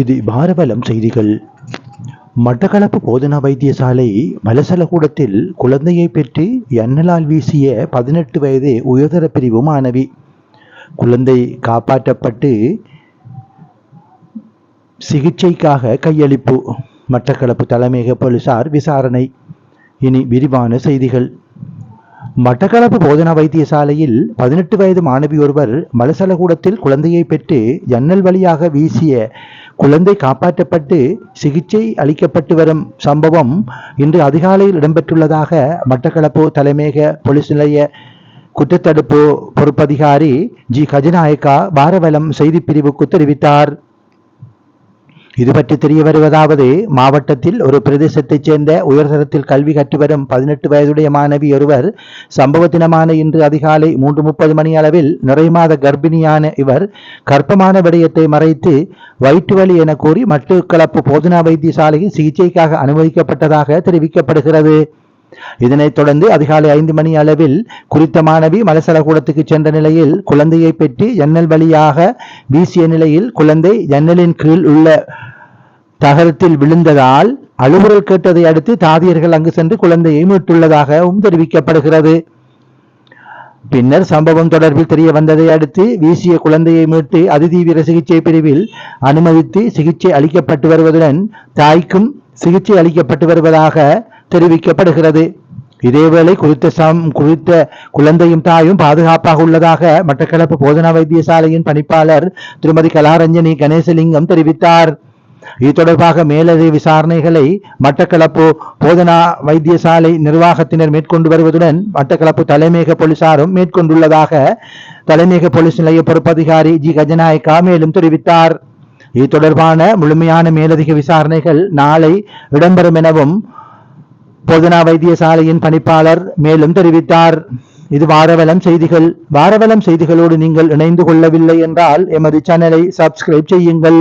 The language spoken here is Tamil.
இது பாரபலம் செய்திகள். மட்டக்களப்பு போதனா வைத்தியசாலை மலசலகூடத்தில் குழந்தையை பெற்று எண்ணலால் வீசிய பதினெட்டு வயது உயர்தர பிரிவு மாணவி. குழந்தை காப்பாற்றப்பட்டு சிகிச்சைக்காக கையளிப்பு. மட்டக்களப்பு தலைமையக போலீசார் விசாரணை. இனி விரிவான செய்திகள். மட்டக்களப்பு போதனா வைத்தியசாலையில் பதினெட்டு வயது மாணவி ஒருவர் மலசலகூடத்தில் குழந்தையை பெற்று ஜன்னல் வழியாக வீசிய குழந்தை காப்பாற்றப்பட்டு சிகிச்சை அளிக்கப்பட்டு வரும் சம்பவம் இன்று அதிகாலையில் இடம்பெற்றுள்ளதாக மட்டக்களப்பு தலைமையக போலீஸ் நிலைய குற்றத்தடுப்பு பொறுப்பதிகாரி ஜி. கஜநாயக்கா பாரவலம் செய்திப்பிரிவுக்கு தெரிவித்தார் இது பற்றி தெரிய வருவதாவது மாவட்டத்தில் ஒரு பிரதேசத்தைச் சேர்ந்த உயர்தரத்தில் கல்வி கற்று வரும் பதினெட்டு வயதுடைய மாணவி ஒருவர் சம்பவ தினமான இன்று அதிகாலை மூன்று முப்பது மணி அளவில் நிறைமாத கர்ப்பிணியான இவர் கர்ப்பமான விடயத்தை மறைத்து வயிற்று வலி என கூறி மட்டக்களப்பு போதனா வைத்தியசாலையில் சிகிச்சைக்காக அனுமதிக்கப்பட்டதாக தெரிவிக்கப்படுகிறது. இதனைத் தொடர்ந்து அதிகாலை ஐந்து மணி அளவில் குறித்த மாணவி மலசலகூடத்துக்கு சென்ற நிலையில் குழந்தையை பெற்று ஜன்னல் வழியாக வீசிய நிலையில் குழந்தை ஜன்னலின் கீழ் உள்ள தகரத்தில் விழுந்ததால் அழுகுரல் கேட்டதை அடுத்து தாதியர்கள் அங்கு சென்று குழந்தையை மீட்டுள்ளதாகவும் தெரிவிக்கப்படுகிறது. பின்னர் சம்பவம் தொடர்பில் தெரிய வந்ததை அடுத்து வீசிய குழந்தையை மீட்டு அதிதீவிர சிகிச்சை பிரிவில் அனுமதித்து சிகிச்சை அளிக்கப்பட்டு வருவதுடன் தாய்க்கும் சிகிச்சை அளிக்கப்பட்டு வருவதாக தெரிவிக்கப்படுகிறது. இதேவேளை குறித்த சம் குறித்த குழந்தையும் தாயும் பாதுகாப்பாக உள்ளதாக மட்டக்களப்பு போதனா வைத்தியசாலையின் பணிப்பாளர் திருமதி கலாரஞ்சனி கணேசலிங்கம் தெரிவித்தார். இது தொடர்பாக மேலதிக விசாரணைகளை மட்டக்களப்பு போதனா வைத்தியசாலை நிர்வாகத்தினர் மேற்கொண்டு வருவதுடன் மட்டக்களப்பு தலைமையக போலீசாரும் மேற்கொண்டுள்ளதாக தலைமையக போலீஸ் நிலைய பொறுப்பதிகாரி ஜி. கஜநாயக்கா மேலும் தெரிவித்தார். இது தொடர்பான முழுமையான மேலதிக விசாரணைகள் நாளை இடம்பெறும் எனவும் போதனா வைத்தியசாலையின் பணிப்பாளர் மேலும் தெரிவித்தார். இது வாரவலம் செய்திகள். வாரவலம் செய்திகளோடு நீங்கள் இணைந்து கொள்ளவில்லை என்றால் எமது சேனலை சப்ஸ்கிரைப் செய்யுங்கள்.